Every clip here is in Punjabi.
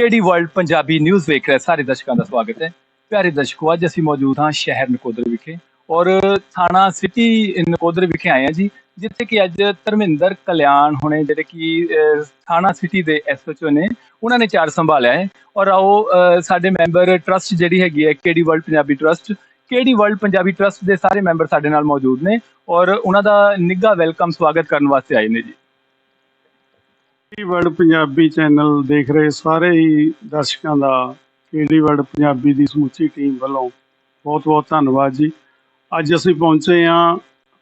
ਕੇਡੀ ਵਰਲਡ ਪੰਜਾਬੀ ਨਿਊਜ਼ ਵੇਖ ਰਹੇ ਸਾਰੇ ਦਰਸ਼ਕਾਂ ਦਾ ਸਵਾਗਤ ਹੈ। ਪਿਆਰੇ ਦਰਸ਼ਕੋ, ਅੱਜ ਅਸੀਂ ਮੌਜੂਦ ਹਾਂ ਸ਼ਹਿਰ ਨਕੋਦਰ ਵਿਖੇ ਔਰ ਥਾਣਾ ਸਿਟੀ ਨਕੋਦਰ ਵਿਖੇ ਆਏ ਹਾਂ ਜੀ, ਜਿੱਥੇ ਕਿ ਅੱਜ ਧਰਮਿੰਦਰ ਕਲਿਆਣ ਹੁਣੇ ਜਿਹੜੇ ਕਿ ਥਾਣਾ ਸਿਟੀ ਦੇ ਐਸਐਚਓ ਨੇ, ਉਹਨਾਂ ਨੇ ਚਾਰ ਸੰਭਾਲਿਆ ਹੈ। ਔਰ ਆਓ ਸਾਡੇ ਮੈਂਬਰ ਟਰਸਟ ਜਿਹੜੀ ਹੈਗੀ ਹੈ KD world Punjabi trust KD world Punjabi trust ਦੇ ਸਾਰੇ ਮੈਂਬਰ ਸਾਡੇ ਨਾਲ ਮੌਜੂਦ ਨੇ ਔਰ ਉਹਨਾਂ ਦਾ ਨਿੱਘਾ ਵੈਲਕਮ ਸਵਾਗਤ ਕਰਨ ਵਾਸਤੇ ਆਏ ਨੇ ਜੀ। ਕੇਡੀ ਵਰਡ ਪੰਜਾਬੀ ਚੈਨਲ ਦੇਖ ਰਹੇ ਸਾਰੇ ਹੀ ਦਰਸ਼ਕਾਂ ਦਾ ਕੇਡੀ ਵਰਡ ਪੰਜਾਬੀ ਦੀ ਸਮੁੱਚੀ ਟੀਮ ਵੱਲੋਂ ਬਹੁਤ-ਬਹੁਤ ਧੰਨਵਾਦ ਜੀ। ਅੱਜ ਅਸੀਂ ਪਹੁੰਚੇ ਹਾਂ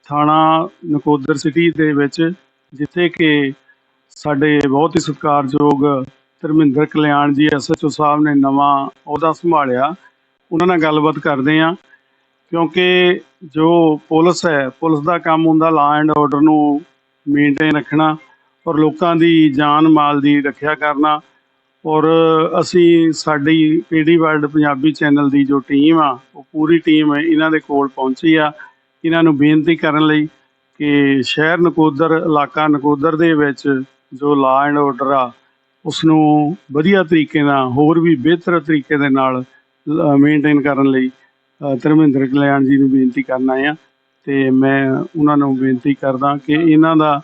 ਥਾਣਾ ਨਕੋਦਰ ਸਿਟੀ ਦੇ ਵਿੱਚ, ਜਿੱਥੇ ਕਿ ਸਾਡੇ ਬਹੁਤ ਹੀ ਸਤਿਕਾਰਯੋਗ ਧਰਮਿੰਦਰ ਕਲਿਆਣ ਜੀ ਐਸਐਚਓ ਸਾਹਿਬ ਨੇ ਨਵਾਂ ਅਹੁਦਾ ਸੰਭਾਲਿਆ। ਉਹਨਾਂ ਨਾਲ ਗੱਲਬਾਤ ਕਰਦੇ ਹਾਂ, ਕਿਉਂਕਿ ਜੋ ਪੁਲਿਸ ਹੈ, ਪੁਲਿਸ ਦਾ ਕੰਮ ਹੁੰਦਾ ਲਾ ਐਂਡ ਆਰਡਰ ਨੂੰ ਮੇਨਟੇਨ ਰੱਖਣਾ। ਔਰ ਲੋਕਾਂ ਦੀ ਜਾਨ ਮਾਲ ਦੀ ਰੱਖਿਆ ਕਰਨਾ ਔਰ ਅਸੀਂ ਸਾਡੀ ਪੀਡੀ ਵਰਲਡ ਪੰਜਾਬੀ ਚੈਨਲ ਦੀ ਜੋ ਟੀਮ ਆ, ਉਹ ਪੂਰੀ ਟੀਮ ਇਹਨਾਂ ਦੇ ਕੋਲ ਪਹੁੰਚੀ ਆ। ਇਹਨਾਂ ਨੂੰ ਬੇਨਤੀ ਕਰਨ ਲਈ ਕਿ ਸ਼ਹਿਰ ਨਕੋਦਰ, ਇਲਾਕਾ ਨਕੋਦਰ ਦੇ ਵਿੱਚ ਜੋ ਲਾ ਐਂਡ ਆਰਡਰ ਆ ਉਸ ਨੂੰ ਵਧੀਆ ਤਰੀਕੇ ਨਾਲ, ਹੋਰ ਵੀ ਬਿਹਤਰ ਤਰੀਕੇ ਦੇ ਨਾਲ ਮੇਨਟੇਨ ਕਰਨ ਲਈ ਧਰਮਿੰਦਰ ਕਲਿਆਣ ਜੀ ਨੂੰ ਬੇਨਤੀ ਕਰਨਾ ਆ। ਤੇ ਮੈਂ ਉਹਨਾਂ ਨੂੰ ਬੇਨਤੀ ਕਰਦਾ ਕਿ ਇਹਨਾਂ ਦਾ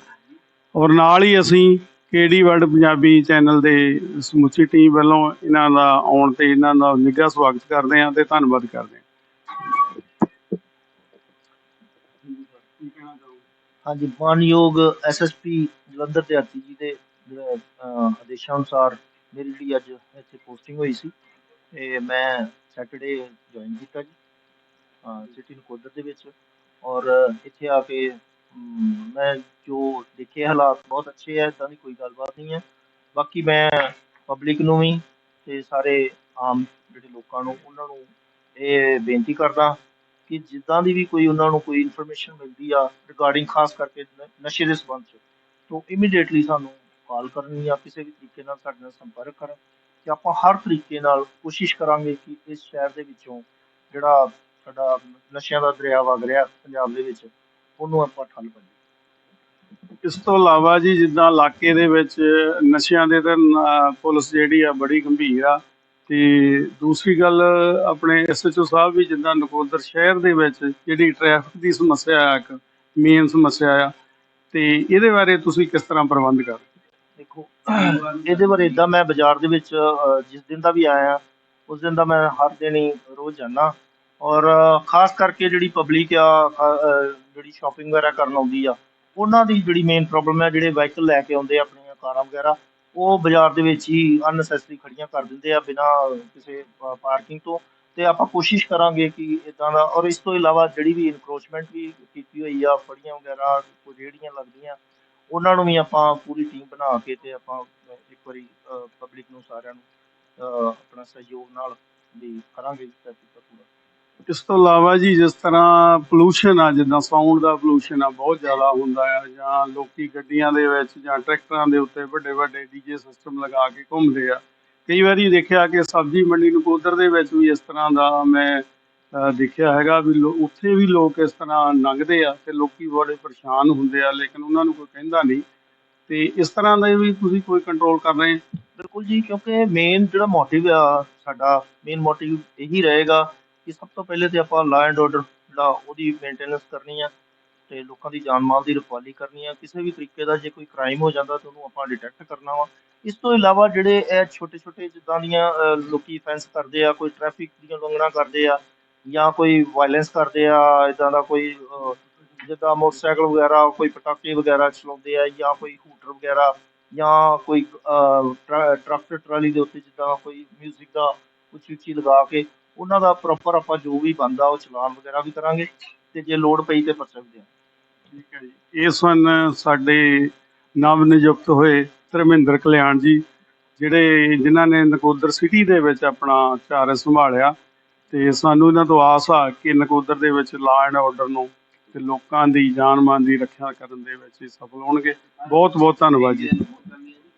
ਔਰ ਨਾਲ ਹੀ ਅਸੀਂ ਕੇਡੀ ਵਰਲਡ ਪੰਜਾਬੀ ਚੈਨਲ ਦੇ ਸਮੁੱਚੀ ਟੀਮ ਵੱਲੋਂ ਇਹਨਾਂ ਦਾ ਆਉਣ ਤੇ ਇਹਨਾਂ ਦਾ ਨਿੱਘਾ ਸਵਾਗਤ ਕਰਦੇ ਹਾਂ ਤੇ ਧੰਨਵਾਦ ਕਰਦੇ ਹਾਂ। ਹਾਂਜੀ, ਮਾਨਯੋਗ ਐਸਐਸਪੀ ਜਲੰਧਰ ਦੇ ਆਰਤੀ ਜੀ ਦੇ ਆਦੇਸ਼ਾਂ ਅਨੁਸਾਰ ਮੇਰੀ ਜਿਹੜੀ ਅੱਜ ਇੱਥੇ ਪੋਸਟਿੰਗ ਹੋਈ ਸੀ। ਤੇ ਮੈਂ ਸੈਟਰਡੇ ਜੁਆਇਨ ਕੀਤਾ ਜੀ ਸਿਟੀ ਨਕੋਦਰ ਦੇ ਵਿੱਚ। ਔਰ ਇੱਥੇ ਆ ਕੇ ਮੈਂ ਜੋ ਦੇਖੇ ਹਾਲਾਤ ਬਹੁਤ ਅੱਛੇ ਹੈ ਇਦਾਂ ਦੀ ਕੋਈ ਗੱਲਬਾਤ ਨਹੀਂ ਹੈ ਬਾਕੀ ਮੈਂ ਪਬਲਿਕ ਨੂੰ ਵੀ ਤੇ ਸਾਰੇ ਆਮ ਜਿਹੜੇ ਲੋਕਾਂ ਨੂੰ, ਉਹਨਾਂ ਨੂੰ ਇਹ ਬੇਨਤੀ ਕਰਦਾ ਕਿ ਜਿੱਦਾਂ ਦੀ ਵੀ ਕੋਈ ਉਹਨਾਂ ਨੂੰ ਕੋਈ ਇਨਫੋਰਮੇਸ਼ਨ ਮਿਲਦੀ ਆ ਰਿਗਾਰਡਿੰਗ ਖਾਸ ਕਰਕੇ ਨਸ਼ੇ ਦੇ ਸੰਬੰਧ ਚ, ਤੋਂ ਇਮੀਡੀਏਟਲੀ ਸਾਨੂੰ ਕਾਲ ਕਰਨ ਜਾਂ ਕਿਸੇ ਵੀ ਤਰੀਕੇ ਨਾਲ ਸਾਡੇ ਨਾਲ ਸੰਪਰਕ ਕਰਨ ਕਿ ਆਪਾਂ ਹਰ ਤਰੀਕੇ ਨਾਲ ਕੋਸ਼ਿਸ਼ ਕਰਾਂਗੇ ਕਿ ਇਸ ਸ਼ਹਿਰ ਦੇ ਵਿੱਚੋਂ ਜਿਹੜਾ ਸਾਡਾ ਨਸ਼ਿਆਂ ਦਾ ਦਰਿਆ ਵਗ ਰਿਹਾ ਪੰਜਾਬ ਦੇ ਵਿੱਚ ਉਹਨੂੰ ਆਪਾਂ ਠੱਲ ਪਾਈਏ ਇਸ ਤੋਂ ਇਲਾਵਾ ਜੀ ਜਿੱਦਾਂ ਇਲਾਕੇ ਦੇ ਵਿੱਚ ਨਸ਼ਿਆਂ ਦੇ ਤੇ ਪੁਲਿਸ ਜਿਹੜੀ ਆ ਬੜੀ ਗੰਭੀਰ ਆ। ਤੇ ਦੂਸਰੀ ਗੱਲ ਆਪਣੇ ਐਸਐਚਓ ਸਾਹਿਬ ਵੀ ਜਿੱਦਾਂ ਨਕੋਦਰ ਸ਼ਹਿਰ ਦੇ ਵਿੱਚ ਜਿਹੜੀ ਟ੍ਰੈਫਿਕ ਦੀ ਸਮੱਸਿਆ ਆ ਇੱਕ ਮੇਨ ਸਮੱਸਿਆ ਆ ਤੇ ਇਹਦੇ ਬਾਰੇ ਤੁਸੀਂ ਕਿਸ ਤਰ੍ਹਾਂ ਪ੍ਰਬੰਧ ਕਰ ਦੇਖੋ ਇਹਦੇ ਬਾਰੇ ਇਦਾਂ ਮੈਂ ਬਾਜ਼ਾਰ ਦੇ ਵਿੱਚ ਜਿਸ ਦਿਨ ਦਾ ਵੀ ਆਇਆ ਉਸ ਦਿਨ ਦਾ ਮੈਂ ਹਰ ਦਿਨ ਹੀ ਰੋਜ਼ ਜਾਂਦਾ। ਔਰ ਖਾਸ ਕਰਕੇ ਜਿਹੜੀ ਪਬਲਿਕ ਆ ਜਿਹੜੀ ਸ਼ਾਪਿੰਗ ਵਗੈਰਾ ਕਰਨ ਆਉਂਦੀ ਆ, ਉਹਨਾਂ ਦੀ ਜਿਹੜੀ ਮੇਨ ਪ੍ਰੋਬਲਮ ਹੈ ਜਿਹੜੇ ਵਾਹੀਕਲ ਲੈ ਕੇ ਆਉਂਦੇ ਆ ਆਪਣੀਆਂ ਕਾਰਾਂ ਵਗੈਰਾ, ਉਹ ਬਾਜ਼ਾਰ ਦੇ ਵਿੱਚ ਹੀ ਅਨਨੈਸੈਸਰੀ ਖੜੀਆਂ ਕਰ ਦਿੰਦੇ ਆ ਬਿਨਾਂ, ਕਿਸੇ ਪਾਰਕਿੰਗ ਤੋਂ। ਤੇ ਆਪਾਂ ਕੋਸ਼ਿਸ਼ ਕਰਾਂਗੇ ਕਿ ਇਦਾਂ ਦਾ, ਔਰ ਇਸ ਤੋਂ ਇਲਾਵਾ ਜਿਹੜੀ ਵੀ ਇਨਕਰੋਚਮੈਂਟ ਵੀ ਕੀਤੀ ਹੋਈ ਆ, ਫੜੀਆਂ ਵਗੈਰਾ, ਕੋਈ ਰੇਹੜੀਆਂ ਲੱਗਦੀਆਂ, ਉਹਨਾਂ ਨੂੰ ਵੀ ਆਪਾਂ ਪੂਰੀ ਟੀਮ ਬਣਾ ਕੇ ਤੇ ਆਪਾਂ ਇੱਕ ਵਾਰੀ ਪਬਲਿਕ ਨੂੰ ਸਾਰਿਆਂ ਨੂੰ ਆਪਣਾ ਸਹਿਯੋਗ ਨਾਲ ਵੀ ਕਰਾਂਗੇ ਟ੍ਰੈਫਿਕ ਦਾ ਪੂਰਾ। ਇਸ ਤੋਂ ਇਲਾਵਾ ਜੀ ਜਿਸ ਤਰ੍ਹਾਂ ਪੋਲੂਸ਼ਨ ਆ, ਜਿੱਦਾਂ ਸਾਊਂਡ ਦਾ ਪੋਲੂਸ਼ਨ ਆ, ਬਹੁਤ ਜ਼ਿਆਦਾ ਹੁੰਦਾ ਆ, ਜਾਂ ਲੋਕੀ ਗੱਡੀਆਂ ਦੇ ਵਿੱਚ ਜਾਂ ਟਰੈਕਟਰਾਂ ਦੇ ਉੱਤੇ ਵੱਡੇ ਵੱਡੇ ਡੀਜੇ ਸਿਸਟਮ ਲਗਾ ਕੇ ਘੁੰਮਦੇ ਆ। ਕਈ ਵਾਰੀ ਦੇਖਿਆ ਕਿ ਸਬਜ਼ੀ ਮੰਡੀ ਨਕੋਦਰ ਦੇ ਵਿੱਚ ਵੀ ਇਸ ਤਰ੍ਹਾਂ ਦਾ ਮੈਂ ਦੇਖਿਆ ਹੈਗਾ ਵੀ ਲੋ- ਉੱਥੇ ਵੀ ਲੋਕ ਇਸ ਤਰ੍ਹਾਂ ਲੰਘਦੇ ਆ ਤੇ ਲੋਕੀ ਬੜੇ ਪਰੇਸ਼ਾਨ ਹੁੰਦੇ ਆ, ਲੇਕਿਨ ਉਹਨਾਂ ਨੂੰ ਕੋਈ ਕਹਿੰਦਾ ਨਹੀਂ। ਤੇ ਇਸ ਤਰ੍ਹਾਂ ਦਾ ਵੀ ਤੁਸੀਂ ਕੋਈ ਕੰਟਰੋਲ ਕਰ ਰਹੇ ਬਿਲਕੁਲ ਜੀ, ਕਿਉਂਕਿ ਮੇਨ ਜਿਹੜਾ ਮੋਟਿਵ ਆ ਸਾਡਾ ਮੇਨ ਮੋਟਿਵ ਇਹੀ ਰਹੇਗਾ ਕਿ ਸਭ ਤੋਂ ਪਹਿਲੇ ਤੇ ਆਪਾਂ ਲਾਅ ਐਂਡ ਆਰਡਰ ਜਿਹੜਾ ਉਹਦੀ ਮੇਨਟੇਨੈਂਸ ਕਰਨੀ ਆ ਤੇ ਲੋਕਾਂ ਦੀ ਜਾਨ ਮਾਲ ਦੀ ਰਖਵਾਲੀ ਕਰਨੀ ਆ। ਕਿਸੇ ਵੀ ਤਰੀਕੇ ਦਾ ਜੇ ਕੋਈ ਕ੍ਰਾਈਮ ਹੋ ਜਾਂਦਾ ਤਾਂ ਉਹਨੂੰ ਆਪਾਂ ਡਿਟੈਕਟ ਕਰਨਾ ਵਾ। ਇਸ ਤੋਂ ਇਲਾਵਾ ਜਿਹੜੇ ਇਹ ਛੋਟੇ ਛੋਟੇ ਜਿੱਦਾਂ ਦੀਆਂ ਅਹ, ਲੋਕੀ ਫੈਂਸ ਕਰਦੇ ਆ ਕੋਈ ਟ੍ਰੈਫਿਕ ਦੀਆਂ ਉਲੰਘਣਾ ਕਰਦੇ ਆ ਜਾਂ ਕੋਈ ਵਾਇਲੈਂਸ ਕਰਦੇ ਆ ਇਦਾਂ ਦਾ ਕੋਈ ਜਿੱਦਾਂ ਮੋਟਰਸਾਈਕਲ ਵਗੈਰਾ ਕੋਈ ਪਟਾਕੇ ਵਗੈਰਾ ਚਲਾਉਂਦੇ ਆ ਜਾਂ ਕੋਈ ਹੂਟਰ ਵਗੈਰਾ ਜਾਂ ਕੋਈ ਅਹ, ਟਰ- ਟਰੱਕ ਟਰਾਲੀ ਦੇ ਉੱਤੇ ਜਿੱਦਾਂ ਕੋਈ 뮤직 ਦਾ ਉੱਚੀ ਉੱਚੀ ਲਗਾ ਕੇ ਉਹਨਾਂ ਦਾ ਪ੍ਰੋਪਰ ਆਪਾਂ ਜੋ ਵੀ ਬੰਦਾ ਉਹ ਚਲਾਨ ਵਗੈਰਾ ਵੀ ਕਰਾਂਗੇ ਤੇ ਜੇ ਲੋਡ ਪਈ ਤੇ ਪਰਚਾ ਵੀ ਦਿਆਂਗੇ ਠੀਕ ਹੈ ਜੀ। ਇਸ ਸਨ ਸਾਡੇ ਨਵ ਨਿਯੁਕਤ ਹੋਏ ਧਰਮਿੰਦਰ ਕਲਿਆਣ ਜੀ ਜਿਹੜੇ ਜਿਨ੍ਹਾਂ ਨੇ ਨਕੋਦਰ ਸਿਟੀ ਦੇ ਵਿੱਚ ਆਪਣਾ ਚਾਰਜ ਸੰਭਾਲਿਆ ਤੇ ਸਾਨੂੰ ਇਹਨਾਂ ਤੋਂ ਆਸ ਆ ਕਿ ਨਕੋਦਰ ਦੇ ਵਿੱਚ ਲਾ ਐਂਡ ਆਰਡਰ ਨੂੰ ਤੇ ਲੋਕਾਂ ਦੀ ਜਾਨ ਮਾਲ ਦੀ ਰੱਖਿਆ ਕਰਨ ਦੇ ਵਿੱਚ ਇਹ ਸਫਲ ਹੋਣਗੇ। ਬਹੁਤ ਬਹੁਤ ਧੰਨਵਾਦ ਜੀ।